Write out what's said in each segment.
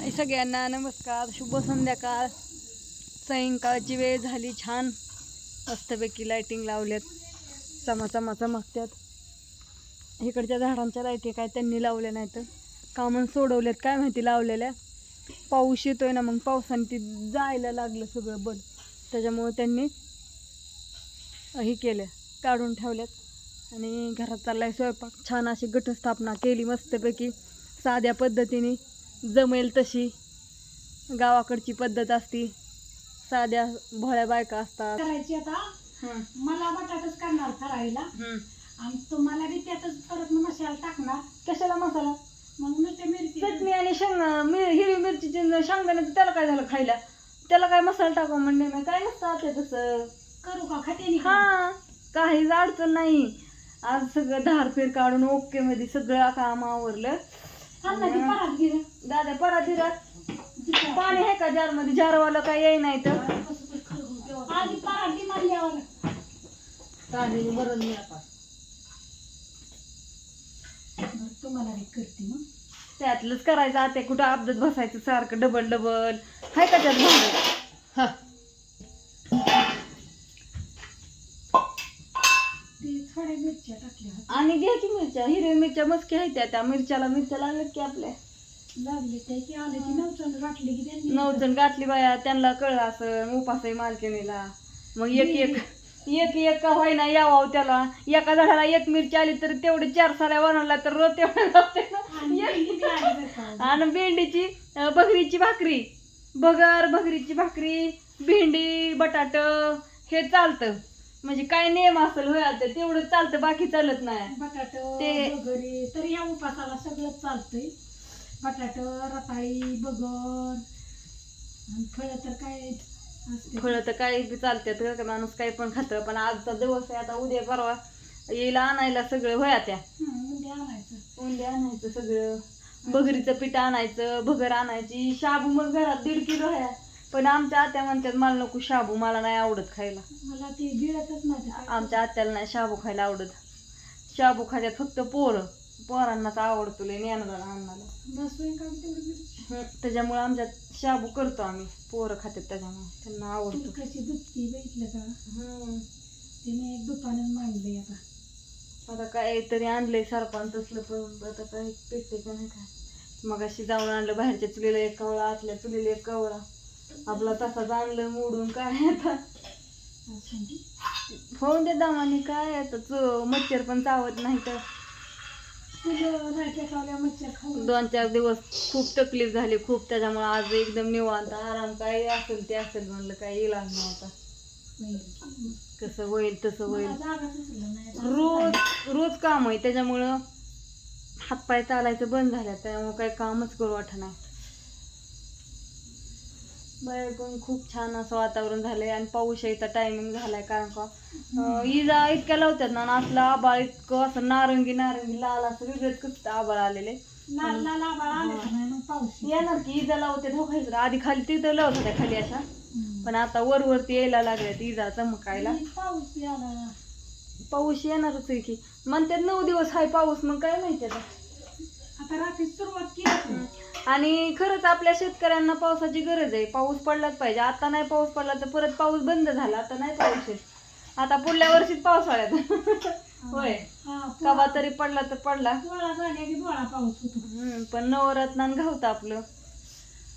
आणि सगळ्यांना नमस्कार शुभ संध्याकाळ. सायंकाळची वेळ झाली छान. मस्तपैकी लाईटिंग लावल्यात. चमा चमा चमकत्यात. इकडच्या झाडांच्या लाईटी काय त्यांनी लावल्या नाहीत. कामं सोडवल्यात काय माहिती लावलेल्या. पाऊस येतोय ना मग पावसाने ती जायला लागलं सगळं बल त्याच्यामुळं त्यांनी हे केलं काढून ठेवल्यात. आणि घरात चाललाय स्वयंपाक. छान अशी घटस्थापना केली मस्तपैकी. साध्या पद्धतीने. जमेल तशी. गावाकडची पद्धत असती. साध्या भोळ्या बायका असतात. करायची आता. मला बटाटाच करणार करायला. आणि तुम्हाला बी त्यातच परत मसाला टाकणार. कशाला मसाला? मग नुसते मिरची. चटणी आणि शेंग मिर हिरवी मिरचीची न शेंगदाण्याचं त्याला काय झालं खायला? त्याला काय मसाला टाकू म्हणणे? मी काय नसतं आता तसं. करू का खाते हा. काहीच अडचण नाही. आज सगळं धार फेर काढून ओके मध्ये सगळं काम आवरलं. परत गिर दादा परत पाणी आहे का जारमध्ये जारवाला काय येई नाही तर. आधी परात घे म्हणल्यावर बरं, तुम्हाला बी करते मग. त्यातलंच करायचं आता कुठं अपदात बसायचं सारखं डबल डबल. हाय का त्यात भांडण? हा. थोड्या मिरच्या टाकल्या होत्या. आणि घ्या की मिरच्या हिरव्या मिरच्या मस्की आहेत त्या त्या मिरच्याला मिरच्या लागल्यात की आपल्या. लागले ते की आले की नवचंद गाठले की त्यांनी. नऊ जण गाठली बाया त्यांना कळलं असं उपास आहे मालकिनीला मग एक एक एक एक का होईना यावं त्याला. एका झाडाला एक मिरची आली तर तेवढे चार साऱ्या बनवला तर रोज तेवढं लागते आणि ना. भेंडी बी आली बरं का. आणि भेंडीची अं, भगरीची भाकरी. बगर भगरीची भाकरी भेंडी बटाट हे चालतं. म्हणजे काय नेम असेल होय आता तेवढं चालतं बाकी चालत नाही. बटाट ते- वगैरे तर या उपासाला सगळं चालतंय. बटाट रताळी बगर आणि फळं तर काय असते. फळं तर काही बी चालतात का माणूस काही पण खातं पण आजचा दिवस आहे आता उद्या परवा येईल आणायला सगळं होया त्या हं, म्हणजे आणायचं. उंडे आणायचं सगळं बगरीचं पीठ आणायचं भगर आणायची शाबू मग घरात दीड किलो आहे. पण आमच्या आत्या म्हणतात मला नको शाबू मला नाही आवडत खायला. मला ते गिळतच नाही. आमच्या आत्याला नाही शाबू खायला आवडत. शाबू खात्यात फक्त पोरं. पोरांनाच आवडतो लय ज्ञानाला अन्नाला त्याच्यामुळे आमच्यात शाबू करतो आम्ही. पोरं खात्यात त्याच्यामुळे. त्यांना आवडतो. कशी दुधती बघितलं का? हं. तिने एक दुकानात मांडले आता. आता काय तरी आणलंय सरपंच तसलं पण आता काय पेटते का नाही काय? मग अशी जाऊन आणलं बाहेरच्या चुलीला एक कवळा आतल्या चुलीला एक कवळा. आपला तसाच आणलं मोडून काय आता. होऊन दे दामाने काय आता मच्छर पण चावत नाही तर. दोन चार दिवस खूप तकलीफ झाली खूप त्याच्यामुळे आज एकदम निवांत आराम काय असेल ते असेल म्हणलं काय इलाज नव्हता. कसं होईल तसं होईल. रोज रोज काम आहे त्याच्यामुळं हातपाय चालायचं बंद झालं त्यामुळे काही कामच करू वाटत नाही. बाहेर पण खूप छान असं वातावरण झालंय आणि पाऊस यायचा टायमिंग झालाय कारण का अं, इजा इतक्या लावतात ना असलं आबाळ इतकं असं नारंगी नारंगी लाल असं वेगळंच कसं आबाळ आलेले. लाल लाल आबाळ आले का नाही मग पाऊस? येईल. येणार की इजा लावते हो खायचं आधी खाली तिथं लावत होत्या खाली अशा. पण आता वर वरती यायला लागल्यात इजा चमकायला. आणि पाऊस पाऊस येणारच आहे की. म्हणतात नऊ दिवस हाय पाऊस मग काय माहिती आता? आता रात्री सुरुवात केली. आणि खरंच आपल्या शेतकऱ्यांना पावसाची गरज आहे. पाऊस पडलाच पाहिजे. आता नाही पाऊस पडला तर परत पाऊस बंद झाला. आता नाही पाऊस येत आता पुढल्या वर्षीच पावसाळ्यात होय. हा कवा तरी पडला तर पडला. हम्म, पण नवरत्नान घावतं आपलं.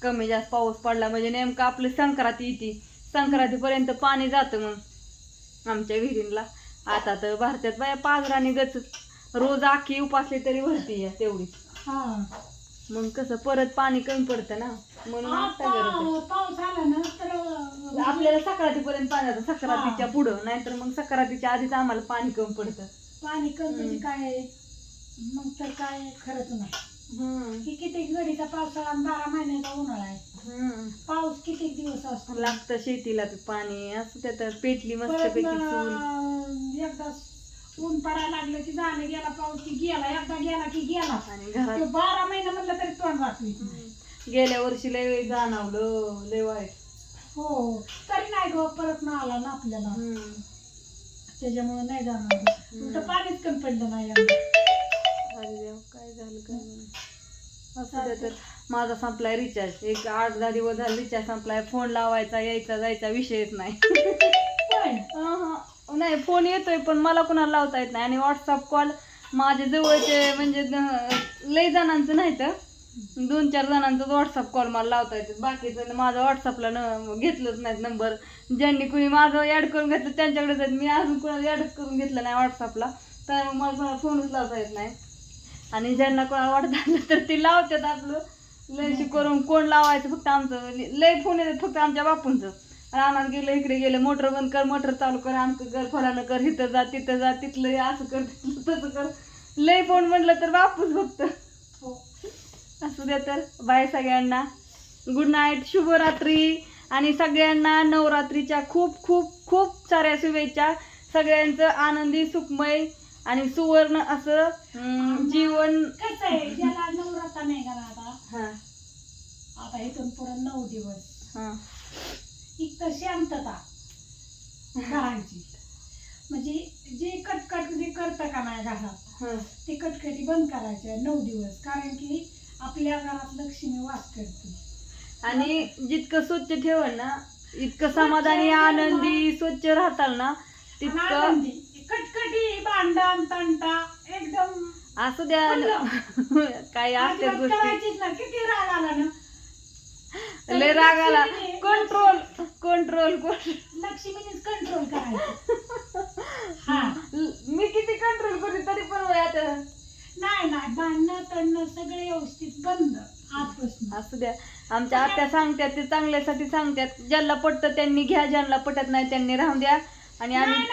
कमी जास्त पाऊस पडला म्हणजे नेमकं आपलं संक्रांती येते. संक्रांतीपर्यंत पाणी जातं मग आमच्या विहिरींला. आता तर भारतात बाया पाजराने गच. रोज आखी उपासली तरी भरती आहे तेवढी. हा. मग कसं परत पाणी कमी पडतं ना म्हणून आता गरज आहे. पाऊस आला ना तर आपल्याला सक्रातीपर्यंत पाणी जातं सक्रातीच्या पुढं नाहीतर मग सक्रातीच्या आधीच आम्हाला पाणी कमी पडतं पाणी कमी काय आहे? मग तर काय खरंच नाही हम्म. की किती घडीचा पावसाळा आणि बारा महिन्याचा उन्हाळा आहे हम्म. पाऊस किती दिवस असतो लागतं शेतीला पाणी असं त्यात पेटली मस्त परत पैकी चूल मग एकदा ऊन पडायला लागलं की झालं गेला पाऊस की गेला एकदा गेला की गेला. आणि ते बारा महिने म्हणलं तरी तोंड राहतो गेल्या वर्षी लय जाणवलं लय वाईट. हो तरी नाही ग परत ना आला ना आपल्याला. हम्म. त्याच्यामुळे नाही जाणार उलट पाणीच कमी पडलं नाही यंदा. अरे देवा, काय झालं काय. असं तर. माझा संपलाय रिचार्ज एक आठ दहा दिवस झाले रिचार्ज संपलाय. फोन लावायचा यायचा जायचा विषयच नाही. अहं. नाही फोन येतोय पण मला कुणाला लावता येत नाही. आणि व्हॉट्सअप कॉल माझे जवळचे म्हणजे द- लय जणांचं नाही तर दोन चार जणांचं व्हॉट्सअप कॉल मला लावता येतात. बाकीचं माझं व्हॉट्सअपला न घेतलंच नाहीत नंबर ज्यांनी कुणी माझं ॲड करून घेतलं त्यांच्याकडे जात मी अजून कुणाला ॲडच करून घेतलं नाही व्हॉट्सअपला तर मग मला कोणाला फोनच लावता येत नाही. आणि ज्यांना कोणाला वाटत आलं तर ते लावतात आपलं. लयशी करून कोण लावायचं फक्त आमचं. लय फोन येतात फक्त आमच्या बापूंचं. रानात गेलं इकडे गेलं मोटर बंद कर मोटर चालू कर आमचं घर फलानं कर इथं जा तिथं जा तिथलं असं कर तसं कर. लय फोन म्हटलं तर बापूच फक्त. हो. असू द्या तर. बाय सगळ्यांना. गुड नाईट शुभरात्री. आणि सगळ्यांना नवरात्रीच्या खूप खूप खूप साऱ्या शुभेच्छा. सगळ्यांचं आनंदी सुखमय आणि सुवर्ण असं जीवन. कसं आहे ज्याला नवरात्र नाही का आता आता इथून पुढे नऊ दिवस. हा. एक तर शांतता घरांची म्हणजे जे कटकट जे करतं का नाही घरात हा. ते कटकटी बंद करायचे नऊ दिवस. कारण की आपल्या घरात लक्ष्मी वास करते. आणि जितकं स्वच्छ ठेवल ना इतकं समाधानी आनंदी स्वच्छ राहताल ना तितकं. कटकटी भांडण तंटा एकदम असू द्या काही अजिबात गोष्टी. किती राग आला ना. लय राग आला. कंट्रोल कंट्रोल लक्ष्मीनेच कंट्रोल करायचं. हा. मी किती कंट्रोल करते तरी पण आता. नाही नाही भांडणं तणणं सगळे व्यवस्थित बंद. आजपासून. असू द्या. आमच्या आत्या सांगतात ते चांगल्यासाठी सांगतात ज्यांना पटतं त्यांनी घ्या ज्यांना पटत नाही त्यांनी राहून द्या. आणि आम्ही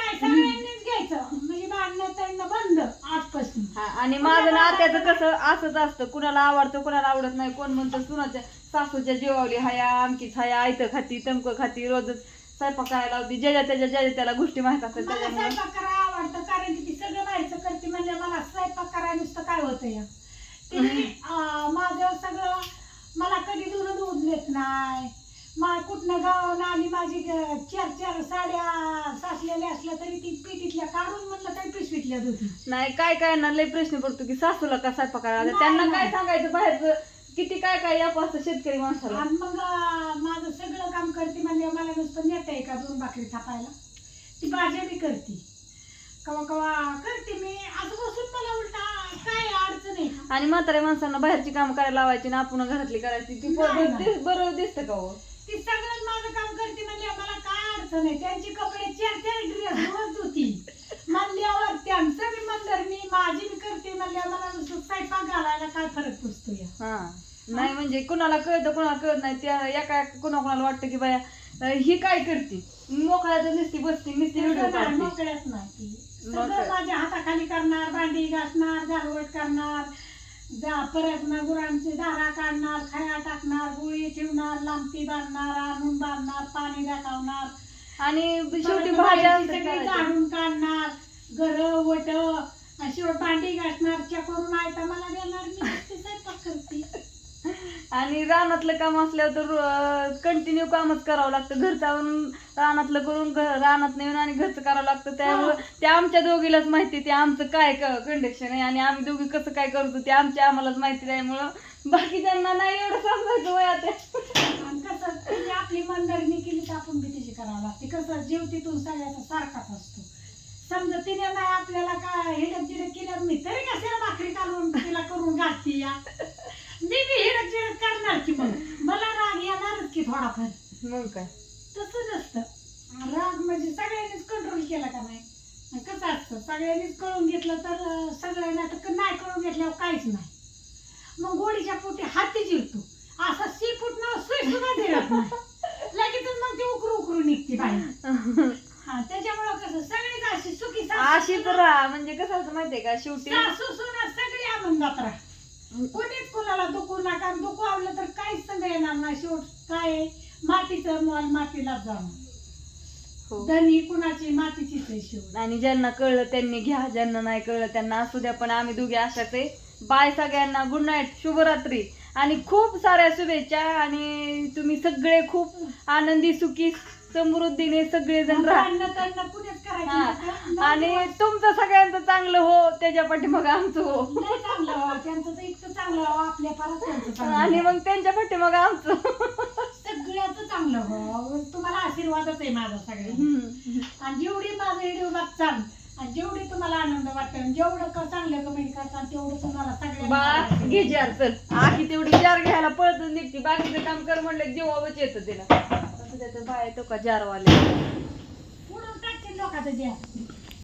म्हणजे भांडणं तणणं बंद आजपासून. हा, आणि माझं ना आत्याचं कसं असंच असतं. कुणाला आवडतं कुणाला आवडत नाही. कोण म्हणतं सुनाच्या सासूच्या जीवावली हाया आमकीच हाया आयतं खाती तमकं खाती रोजच स्वयंपाक करायला लावती. ज्याच्या त्याच्या ज्याच्या त्याला गोष्टी माहीत असतात मला त्याच्यामुळे. स्वयंपाक करायला आवडतं कारण की ती सगळं बाहेरचं करते. म्हणजे मला स्वयंपाक करायला नुसतं काय होतं या तिने अं, माझं सगळं मला कधी धुणं धुवून देत नाही. मा कुठनं गावानं आली माझी ग- चार चार साड्या साचलेल्या असल्या तरी ती काढून म्हणलं पिशवीतल्या नाही काय काय ना लय प्रश्न पडतो की सासूला का स्वयंपाक करायला त्यांना काय. सांगायचं बाहेरचं? किती काय काय याप असतं शेतकरी माणसाला? आणि मग अं, माझं सगळं काम करते म्हणजे मला नुसतं नेता आहे का दोन भाकरी थापायला? ती भाज्या बी करते. कवा कवा करते मी. असं बसून मला उलटा काय अडचण आहे? का? आणि म्हाताऱ्या माणसांना बाहेरची काम करायला लावायची ना आपण घरातली करायची ती नाही, बरोबर नाही. दिस- बरोबर दिसतं का हो? ती सगळं माझं काम करते म्हणजे मला काय अडचण आहे? त्यांची कपडे चार चार ड्रेस रोज धुती माझी बी करते म्हणल्यावर मला नुसतं स्वयंपाक घालायला काय फरक पडतो या? हा. नाही म्हणजे कुणाला कळतं कुणाला कळत नाही. त्या एका कुणा कुणाला वाटतं की बाया अं, ही काय करते? मोकळ्यात नुसती बसती नुसती व्हिडिओ तसं नाही, काढते मोकळ्यात नाही ती. सगळं माझ्या हाताखाली करणार भांडी घासणार झाडवट करणार जा परत मग गुरांची दारा काढणार खाया टाकणार गोळी ठेवणार लांबती बांधणार आणून बांधणार पाणी दाखवणार. आणि शेवटी परत भाज्या बाहेरची असतात सगळी करायच्या. काढून काढणार घर वट शेवट भांडी घासणार करून आयता मला देणार मी नुसती स्वयंपाक करते. आणि रानातलं काम असल्यावर तर कंटिन्यू कामच करावं लागतं. घरचं आवरून रानातलं करून घ- रानात नेऊन आणि घरचं करावं लागतं. त्यामुळं ते आमच्या दोघीलाच माहिती ते आमचं काय कंडिशन आहे आणि आम्ही दोघी कसं काय करतो ते आमच्या आम्हालाच माहिती त्यामुळं बाकीच्यांना नाही एवढं सांगायचं वय आता. आणि कसं तिने आपली मंदरणी केली तर आपण बी तिची करावं लागते. कसं जीव तिथून सगळ्याचा सारखाच असतो. समजा तिने नाही आपल्याला काय हिडक जिडक केलं मी तरी कशाला भाकरी काढून तिला करून घालते या मी बी हिडक जिडक करणार की मग मला राग थोडाफार मग काय? तसं नसतं. राग म्हणजे सगळ्यांनीच कंट्रोल केला का नाही? आणि कसं असतं सगळ्यांनीच कळून घेतलं तर अं, सगळ्यांना तर नाही कळून घेतल्यावर काहीच नाही. मग गोडीच्या पोटी हाती जिरतो. असा सी फूट ना सुई सुद्धा दिरत नाही. लगेचच मग ती उकरू उकरू निघते बाहेर. हा त्याच्यामुळं कसं सगळीच अशी सुखी सासू अशीच राहा. म्हणजे कसं असतं माहितीये का? शेवटी सासू सुना सगळी आनंदात राहा कोणीच कोणाला दुखू नका. दुखू आवलं तर काहीच संग येणार नाही. शेवट काय आहे? मातीचं मॉल मातीलाच जाणं हो. धनी कुणाची? मातीचीच आहे शेवट. आणि ज्यांना कळलं त्यांनी घ्या ज्यांना नाही कळलं त्यांना असू द्या पण आम्ही दोघे अशाच आहे. बाय सगळ्यांना. गुड नाईट शुभरात्री. आणि खूप साऱ्या शुभेच्छा. आणि तुम्ही सगळे खूप आनंदी सुखी समृद्धीने सगळेजण राहा करणं कुणीच करायचं हा. नको. आणि तुमचं सगळ्यांचं चांगलं हो त्याच्या पाठीमाग आमचं हो चांगलं व्हावं. त्यांचं तर इतकं चांगलं व्हावं, आपल्या परत त्यांचं चांगलं आणि. मग त्यांच्या पाठीमाग आमचं सगळ्याचं चांगलं व्हावं. तुम्हाला आशीर्वादच आहे माझा हम्म. आणि जेवढी माझं व्हिडिओ बघचाल आणि जेवढी तुम्हाला आनंद वाटेल जेवढं क- चांगलं कमेंट करताल तेवढं तुम्हाला बा सगळ्यांना घे जार चल आखी तेवढी जार घ्यायला पळतच निघते बाकीचं काम कर म्हणलं जीवावच येतं तिला असं त्याचं बाय तो का जारवाले? पुढून टाकतील लोकांचं जे